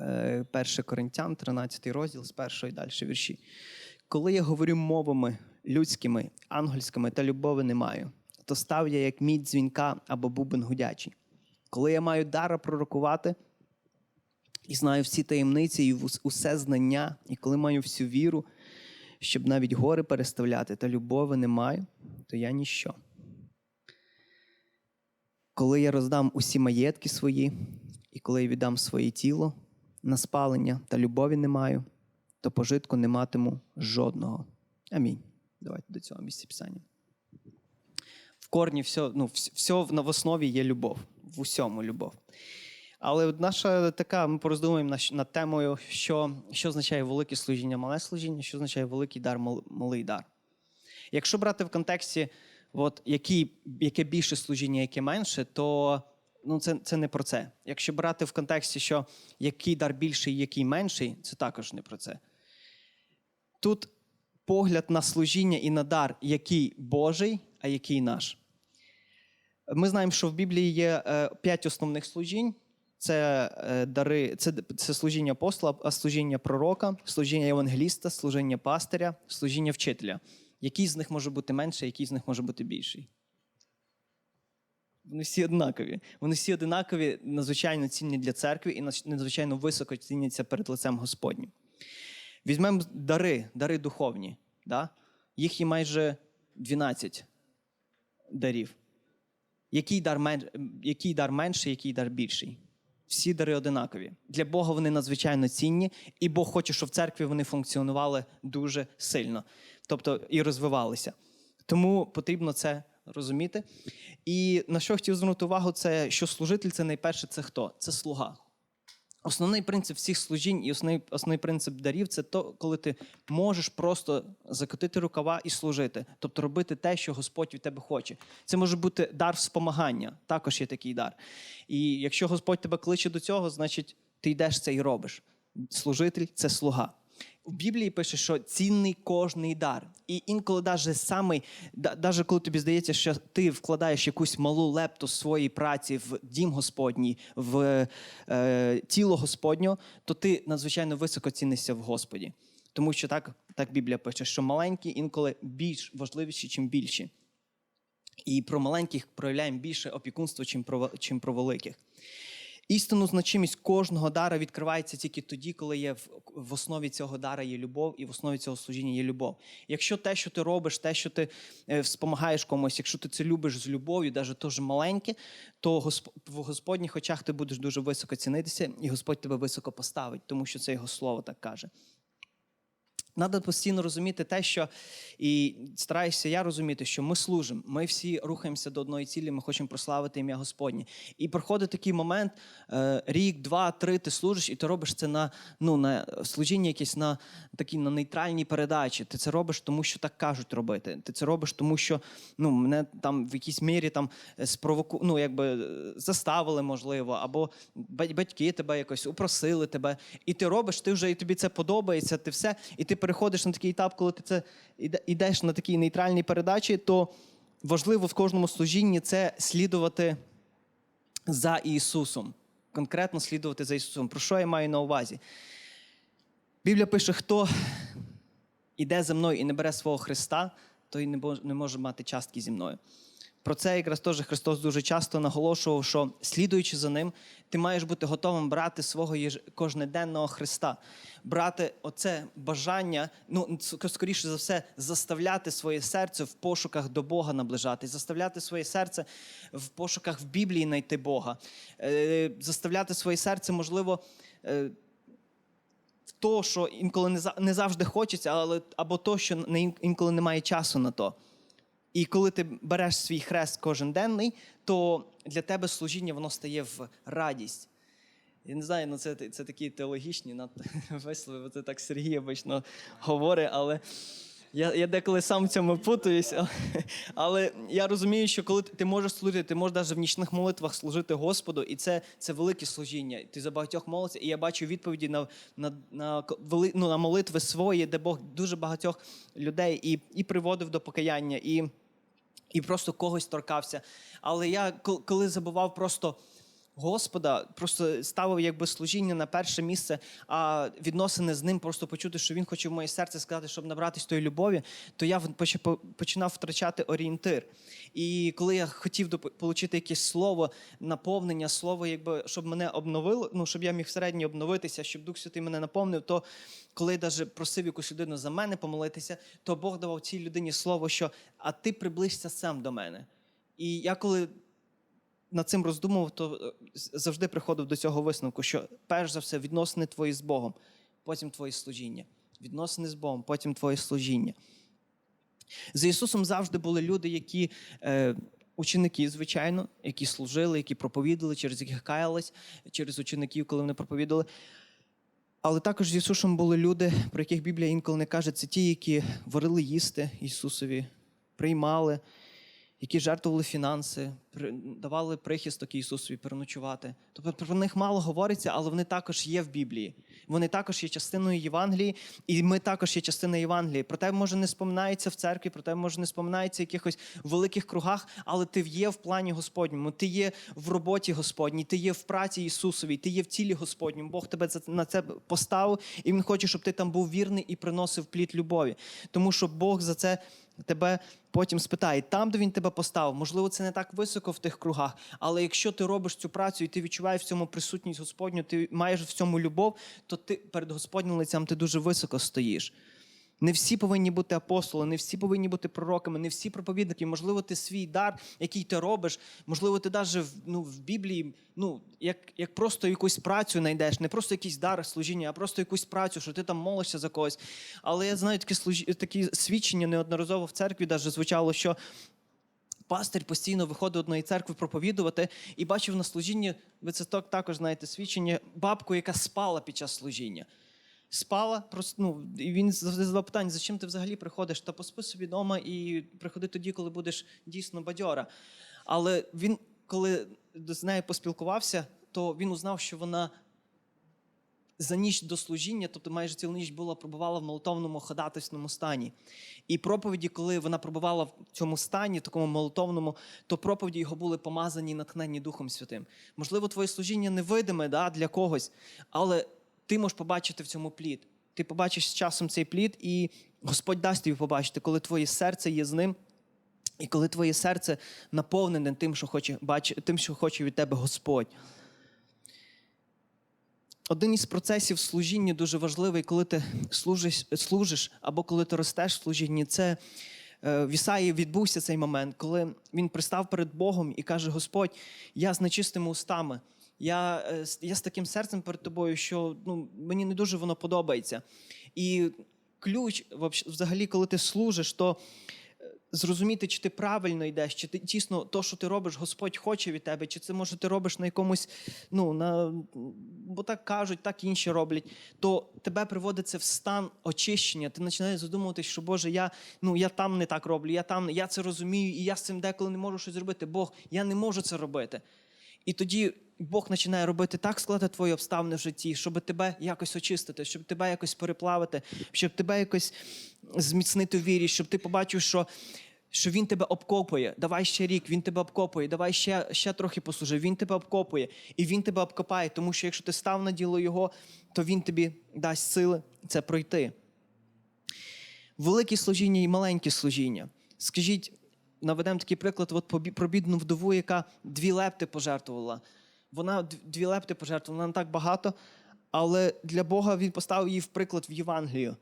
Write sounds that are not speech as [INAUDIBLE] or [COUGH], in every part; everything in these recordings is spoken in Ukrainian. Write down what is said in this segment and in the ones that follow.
1 Коринтян, 13 розділ з першої далі вірші. Коли я говорю мовами людськими, ангельськими та любові не маю, то став я як мідь дзвінка або бубен гудячий. Коли я маю дара пророкувати і знаю всі таємниці і усе знання, і коли маю всю віру, щоб навіть гори переставляти, та любові не маю, то я ніщо. Коли я роздам усі маєтки свої, і коли я віддам своє тіло на спалення та любові не маю, то пожитку не матиму жодного. Амінь. Давайте до цього місця писання. В корні все, ну, все в основі є любов, в усьому любов. Але наша така, ми пороздумуємо над темою, що, що означає велике служіння, мале служіння, що означає великий дар, малий дар. Якщо брати в контексті, от, які, яке більше служіння, яке менше, то ну, це, це не про це. Якщо брати в контексті, що який дар більший, який менший, це також не про це. Тут погляд на служіння і на дар, який Божий, а який наш. Ми знаємо, що в Біблії є е, п'ять основних служінь. Це е, дари, це, це служіння апостола, служіння пророка, служіння євангеліста, служіння пастиря, служіння вчителя. Який з них може бути менший, який з них може бути більший? Вони всі однакові. Вони всі однакові, надзвичайно цінні для церкви і надзвичайно високо ціняться перед лицем Господнім. Візьмемо дари, дари духовні. Да? Їх є майже 12 дарів. Який дар, мен... який дар менший, який дар більший? Всі дари одинакові. Для Бога вони надзвичайно цінні, і Бог хоче, щоб в церкві вони функціонували дуже сильно, тобто і розвивалися. Тому потрібно це розуміти. І на що хотів звернути увагу, це що служитель це найперше це хто? Це слуга. Основний принцип всіх служінь і основний, основний принцип дарів це то, коли ти можеш просто закотити рукава і служити, тобто робити те, що Господь від тебе хоче. Це може бути дар спомагання, також є такий дар. І якщо Господь тебе кличе до цього, значить ти йдеш це і робиш. Служитель це слуга. В Біблії пише, що цінний кожний дар. І інколи навіть самий, навіть коли тобі здається, що ти вкладаєш якусь малу лепту своєї праці в дім Господній, в е, тіло Господнього, то ти надзвичайно високо цінишся в Господі. Тому що так, так Біблія пише, що маленькі інколи більш важливіші, ніж більші. І про маленьких проявляємо більше опікунства, чим про, чим про великих. Істинну значимість кожного дара відкривається тільки тоді, коли є в, в основі цього дара є любов, і в основі цього служіння є любов. Якщо те, що ти робиш, те, що ти е, спомагаєш комусь, якщо ти це любиш з любов'ю, навіть теж маленьке, то в Господніх очах ти будеш дуже високо цінитися, і Господь тебе високо поставить, тому що це його слово так каже. Треба постійно розуміти те, що і стараюся я розуміти, що ми служимо, ми всі рухаємося до одної цілі, ми хочемо прославити ім'я Господнє. І проходить такий момент: е, рік, два, три, ти служиш, і ти робиш це на ну, на служіння, якесь на такій на нейтральній передачі. Ти це робиш, тому що так кажуть робити. Ти це робиш, тому що ну, мене там в якійсь мірі там спровоку, ну, якби е, заставили, можливо, або батьки тебе якось упросили тебе. І ти робиш, ти вже і тобі це подобається, ти все, і ти переходиш на такий етап, коли ти це йдеш на такій нейтральній передачі, то важливо в кожному служінні це слідувати за Ісусом. Конкретно слідувати за Ісусом. Про що я маю на увазі? Біблія пише, хто іде за мною і не бере свого Христа, той не може мати частки зі мною. Про це якраз теж Христос дуже часто наголошував, що слідуючи за ним, ти маєш бути готовим брати свого кожноденного Христа, брати оце бажання, ну скоріше за все, заставляти своє серце в пошуках до Бога наближатись, заставляти своє серце в пошуках в Біблії знайти Бога, е, заставляти своє серце, можливо. е, то, що інколи не за- не завжди хочеться, але або то, що інколи немає часу на то. І коли ти береш свій хрест кожен денний, то для тебе служіння воно стає в радість. Я не знаю, ну це, це такі теологічні надто [LAUGHS] вислови, це так Сергій обично говорить, але я, я деколи сам в цьому путаюсь. Але, але я розумію, що коли ти можеш служити, ти можеш навіть в нічних молитвах служити Господу, і це, це велике служіння. Ти за багатьох молишся, і я бачу відповіді на, на, на, ну, на молитви свої, де Бог дуже багатьох людей і, і приводив до покаяння, і, і просто когось торкався. Але я коли забував просто Господа, просто ставив якби служіння на перше місце, а відносини з ним просто почути, що він хоче в моє серце сказати, щоб набратись тої любові, то я починав втрачати орієнтир. І коли я хотів отримати якесь слово, наповнення, слово, якби щоб мене обновило, ну щоб я міг всередині обновитися, щоб Дух Святий мене наповнив, то коли я навіть просив якусь людину за мене помолитися, то Бог давав цій людині слово, що а ти приблизься сам до мене. І я коли над цим роздумував, то е, завжди приходив до цього висновку, що перш за все відносини твої з Богом, потім твої служіння. Відносини з Богом, потім твоє служіння. За Ісусом завжди були люди, які е, ученики, звичайно, які служили, які проповідали, через яких каялись, через учеників, коли вони проповідали. Але також з Ісусом були люди, про яких Біблія інколи не каже, це ті, які варили їсти Ісусові, приймали, які жертвували фінанси, давали прихисток Ісусові переночувати. Тобто про них мало говориться, але вони також є в Біблії. Вони також є частиною Євангелії, і ми також є частиною Євангелії. Проте, може, не споминається в церкві, проте, може, не споминається в якихось великих кругах, але ти є в плані Господньому, ти є в роботі Господній, ти є в праці Ісусовій, ти є в тілі Господньому. Бог тебе на це поставив, і Він хоче, щоб ти там був вірний і приносив плід любові. Тому що Бог за це тебе потім спитає, там, де він тебе поставив, можливо, це не так високо в тих кругах, але якщо ти робиш цю працю і ти відчуваєш в цьому присутність Господню, ти маєш в цьому любов, то ти перед Господнім лицем ти дуже високо стоїш. Не всі повинні бути апостоли, не всі повинні бути пророками, не всі проповідники. Можливо, ти свій дар, який ти робиш, можливо, ти навіть ну, в Біблії, ну, як, як просто якусь працю знайдеш, не просто якийсь дар служіння, а просто якусь працю, що ти там молишся за когось. Але я знаю такі, служі... такі свідчення неодноразово в церкві навіть звучало, що пастир постійно виходить до одної церкви проповідувати і бачив на служінні, ви це так- також знаєте, свідчення, бабку, яка спала під час служіння. Спала, просто ну, і він завжди задав питання, за чим ти взагалі приходиш? Та поспи собі вдома і приходи тоді, коли будеш дійсно бадьора. Але він, коли з нею поспілкувався, то він узнав, що вона за ніч до служіння, тобто майже цілу ніч була пробувала в молитовному ходатайсному стані. І проповіді, коли вона пробувала в цьому стані, такому молитовному, то проповіді його були помазані і натхнені Духом Святим. Можливо, твоє служіння невидиме да, для когось, але ти можеш побачити в цьому плід. Ти побачиш з часом цей плід, і Господь дасть тобі побачити, коли твоє серце є з ним. І коли твоє серце наповнене тим, що хоче бач... тим, що хоче від тебе Господь. Один із процесів служіння дуже важливий, коли ти служиш, служиш або коли ти ростеш в служінні, це е, в Ісаї відбувся цей момент, коли він пристав перед Богом і каже: Господь, я з нечистими устами, я, е, я з таким серцем перед тобою, що ну, мені не дуже воно подобається. І ключ, взагалі, коли ти служиш, то зрозуміти, чи ти правильно йдеш, чи ти дійсно то, що ти робиш, Господь хоче від тебе, чи це може ти робиш на якомусь, ну на бо так кажуть, так інші роблять, то тебе приводить це в стан очищення. Ти починаєш задумуватися, що Боже, я ну я там не так роблю, я там я це розумію, і я з цим деколи не можу щось зробити. Бог, я не можу це робити. І тоді Бог починає робити так складати твої обставини в житті, щоб тебе якось очистити, щоб тебе якось переплавити, щоб тебе якось зміцнити в вірі, щоб ти побачив, що, що він тебе обкопує. Давай ще рік, він тебе обкопує, давай ще, ще трохи послужи, він тебе обкопує, і він тебе обкопає, тому що якщо ти став на діло його, то він тобі дасть сили це пройти. Великі служіння і маленькі служіння. Скажіть, наведемо такий приклад от про бідну вдову, яка дві лепти пожертвувала. Вона дві лепти пожертвувала, не так багато, але для Бога він поставив її в приклад в Євангелію.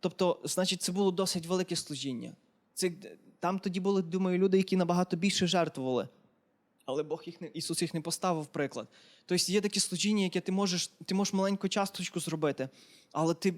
Тобто, значить, це було досить велике служіння. Це, там тоді були, думаю, люди, які набагато більше жертвували. Але Бог їх не, Ісус їх не поставив приклад. Тобто є такі служіння, які ти можеш, ти можеш маленьку часточку зробити, але ти,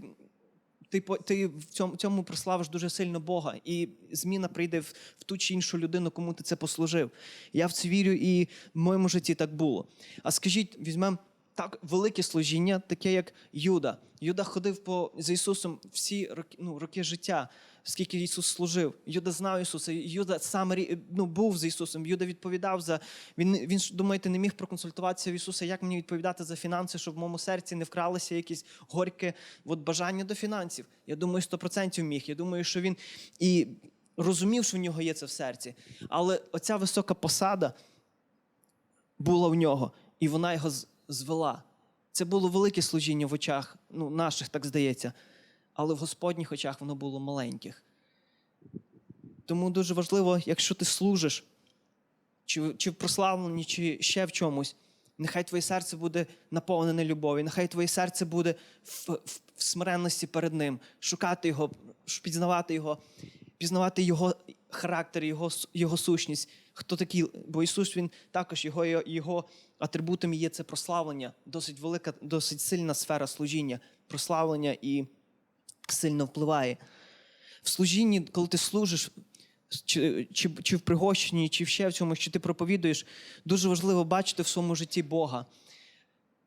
ти, ти в цьому, цьому прославиш дуже сильно Бога, і зміна прийде в, в ту чи іншу людину, кому ти це послужив. Я в це вірю, і в моєму житті так було. А скажіть, візьмемо так велике служіння, таке як Юда. Юда ходив по за Ісусом всі роки, ну, роки життя, скільки Ісус служив. Юда знав Ісуса. Юда сам ну, був за Ісусом. Юда відповідав за. Він, він думаєте, не міг проконсультуватися в Ісуса, як мені відповідати за фінанси, щоб в моєму серці не вкралися якісь горьке от, бажання до фінансів. Я думаю, 100% міг. Я думаю, що він і розумів, що в нього є це в серці. Але оця висока посада була в нього. і вона його звела. Це було велике служіння в очах ну, наших, так здається, але в Господніх очах воно було маленьких. Тому дуже важливо, якщо ти служиш, чи, чи в прославленні, чи ще в чомусь, нехай твоє серце буде наповнене любов'ю, нехай твоє серце буде в, в, в смиренності перед Ним, шукати Його, пізнавати Його, пізнавати Його характер, Його, його сущність. Хто такий? Бо Ісус Він також його, його атрибутом є це прославлення, досить велика, досить сильна сфера служіння, прославлення і сильно впливає. В служінні, коли ти служиш, чи, чи, чи в пригощенні, чи ще в цьому, що ти проповідуєш, дуже важливо бачити в своєму житті Бога.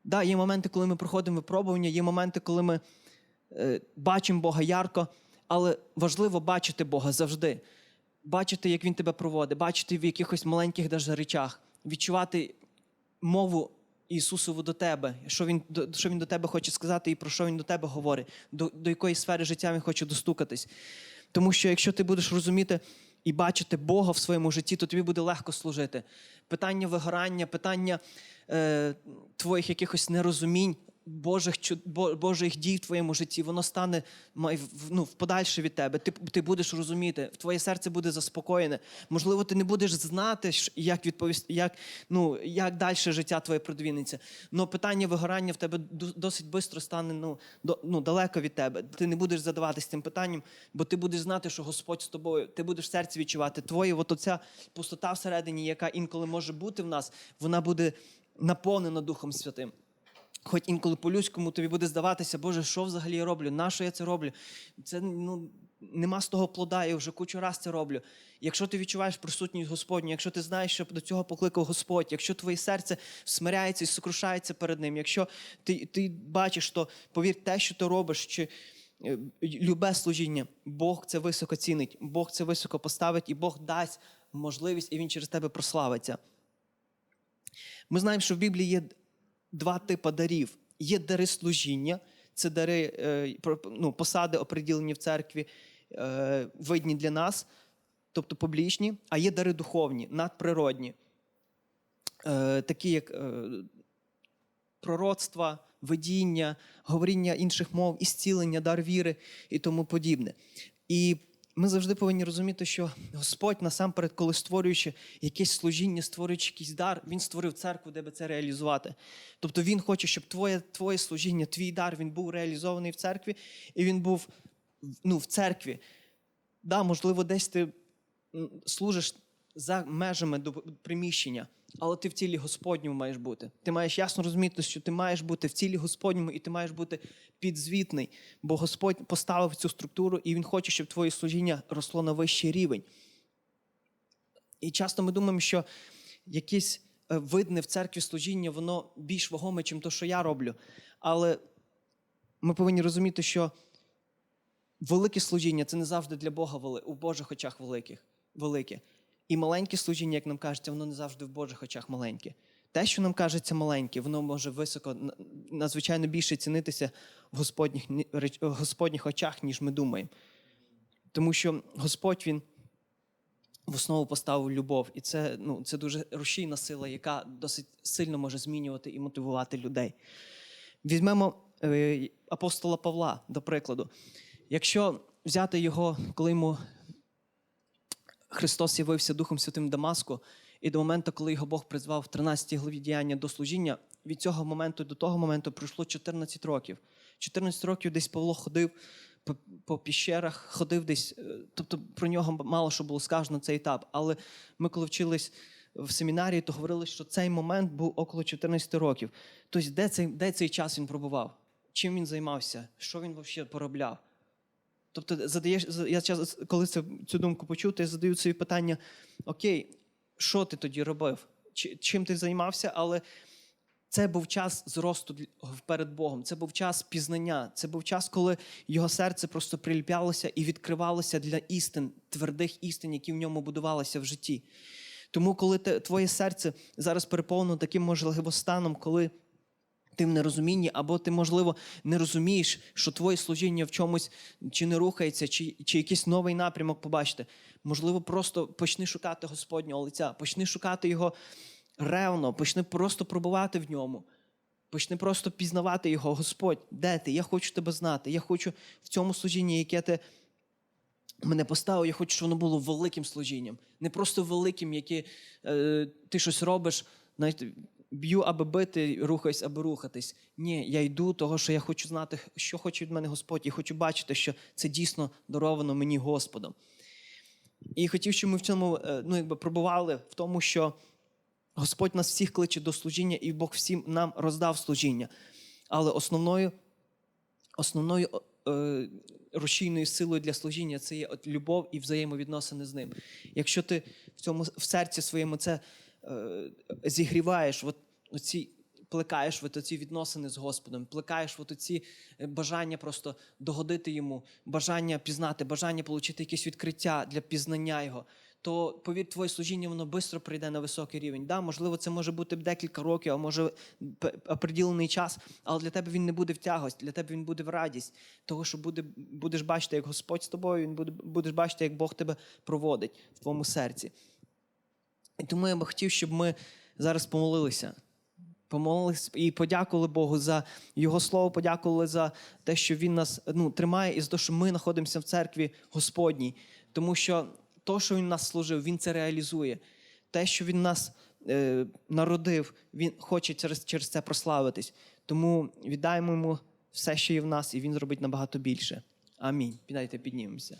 Да, є моменти, коли ми проходимо випробування, є моменти, коли ми е, бачимо Бога ярко, але важливо бачити Бога завжди. Бачити, як Він тебе проводить, бачити в якихось маленьких речах, відчувати мову Ісусову до тебе, що він, до- що він до тебе хоче сказати і про що Він до тебе говорить, до, до якої сфери життя Він хоче достукатись. Тому що якщо ти будеш розуміти і бачити Бога в своєму житті, то тобі буде легко служити. Питання вигорання, питання е, твоїх якихось нерозумінь, Божих, Божих дій в твоєму житті, воно стане ну, подальше від тебе. Ти, ти будеш розуміти, твоє серце буде заспокоєне. Можливо, ти не будеш знати, як відповісти, як, ну, як далі життя твоє продвинеться. Але питання вигорання в тебе досить швидко стане ну, до, ну, далеко від тебе. Ти не будеш задаватись цим питанням, бо ти будеш знати, що Господь з тобою. Ти будеш в серці відчувати. Твоя от оця пустота всередині, яка інколи може бути в нас, вона буде наповнена Духом Святим. Хоч інколи по-людському тобі буде здаватися, Боже, що взагалі я роблю? На що я це роблю? Це ну, нема з того плода, я вже кучу раз це роблю. Якщо ти відчуваєш присутність Господню, якщо ти знаєш, що до цього покликав Господь, якщо твоє серце смиряється і сокрушається перед Ним, якщо ти, ти бачиш, то повір, те, що ти робиш, чи е, любе служіння, Бог це високо цінить, Бог це високо поставить, і Бог дасть можливість, і Він через тебе прославиться. Ми знаємо, що в Біблії є два типи дарів. Є дари служіння, це дари е, ну, посади, оприділені в церкві, е, видні для нас, тобто публічні, а є дари духовні, надприродні, е, такі як пророцтва, видіння, говоріння інших мов, ісцілення, дар віри і тому подібне. І ми завжди повинні розуміти, що Господь насамперед, коли створюючи якесь служіння, створюючи якийсь дар, Він створив церкву, де би це реалізувати. Тобто Він хоче, щоб твоє, твоє служіння, твій дар він був реалізований в церкві, і він був ну, в церкві. Да, можливо, десь ти служиш за межами приміщення, але ти в тілі Господньому маєш бути. Ти маєш ясно розуміти, що ти маєш бути в тілі Господньому, і ти маєш бути підзвітний, бо Господь поставив цю структуру, і Він хоче, щоб твоє служіння росло на вищий рівень. І часто ми думаємо, що якесь е, видне в церкві служіння, воно більш вагоме, ніж те, що я роблю. Але ми повинні розуміти, що велике служіння це не завжди для Бога у Божих очах великих, велике. І маленьке служіння, як нам кажеться, воно не завжди в Божих очах маленьке. Те, що нам кажеться маленьке, воно може високо, надзвичайно більше цінитися в Господніх, в Господніх очах, ніж ми думаємо. Тому що Господь Він в основу поставив любов. І це, ну, це дуже рушійна сила, яка досить сильно може змінювати і мотивувати людей. Візьмемо е, апостола Павла, до прикладу. Якщо взяти його, коли йому Христос явився Духом Святим Дамаску, і до моменту, коли його Бог призвав в 13 главі діяння до служіння, від цього моменту до того моменту пройшло 14 років. 14 років десь Павло ходив по, по піщерах, ходив десь, е, тобто про нього мало що було сказано цей етап. Але ми, коли вчились в семінарії, то говорили, що цей момент був около 14 років. Тобто, де цей, де цей час він пробував? Чим він займався? Що він взагалі поробляв? Тобто, задаєш, я час, коли це, цю думку почув, то я задаю собі питання: окей, що ти тоді робив? Чим ти займався? Але це був час зросту перед Богом, це був час пізнання, це був час, коли його серце просто приліплялося і відкривалося для істин, твердих істин, які в ньому будувалися в житті. Тому, коли те, твоє серце зараз переповнено таким можливо станом, коли ти в нерозумінні, або ти, можливо, не розумієш, що твоє служіння в чомусь чи не рухається, чи, чи якийсь новий напрямок побачити. Можливо, просто почни шукати Господнього лиця, почни шукати його ревно, почни просто пробувати в ньому. Почни просто пізнавати його. Господь, де ти? Я хочу тебе знати. Я хочу в цьому служінні, яке ти мене поставив, я хочу, щоб воно було великим служінням. Не просто великим, яке ти щось робиш, знаєте, б'ю, аби бити, рухаюсь, аби рухатись. Ні, я йду, того, що я хочу знати, що хоче від мене Господь, і хочу бачити, що це дійсно даровано мені Господом. І хотів, щоб ми в цьому е, ну, якби пробували в тому, що Господь нас всіх кличе до служіння, і Бог всім нам роздав служіння. Але основною, основною е, рушійною силою для служіння це є от любов і взаємовідносини з ним. Якщо ти в цьому в серці своєму це зігріваєш, от, оці, плекаєш от оці відносини з Господом, плекаєш от оці е, бажання просто догодити йому, бажання пізнати, бажання отримати якесь відкриття для пізнання його. То повір, твоє служіння воно швидко прийде на високий рівень. Да, можливо, це може бути декілька років, а може определений час, але для тебе він не буде в тягость, для тебе він буде в радість. Того, що буде, будеш бачити, як Господь з тобою, він буде, будеш бачити, як Бог тебе проводить в твоєму серці. І тому я би хотів, щоб ми зараз помолилися. Помолились і подякували Богу за Його слово, подякували за те, що Він нас ну, тримає, і за те, що ми знаходимося в церкві Господній. Тому що то, що Він нас служив, Він це реалізує. Те, що Він нас е, народив, Він хоче через, через це прославитись. Тому віддаємо йому все, що є в нас, і він зробить набагато більше. Амінь. Підайте, піднімемося.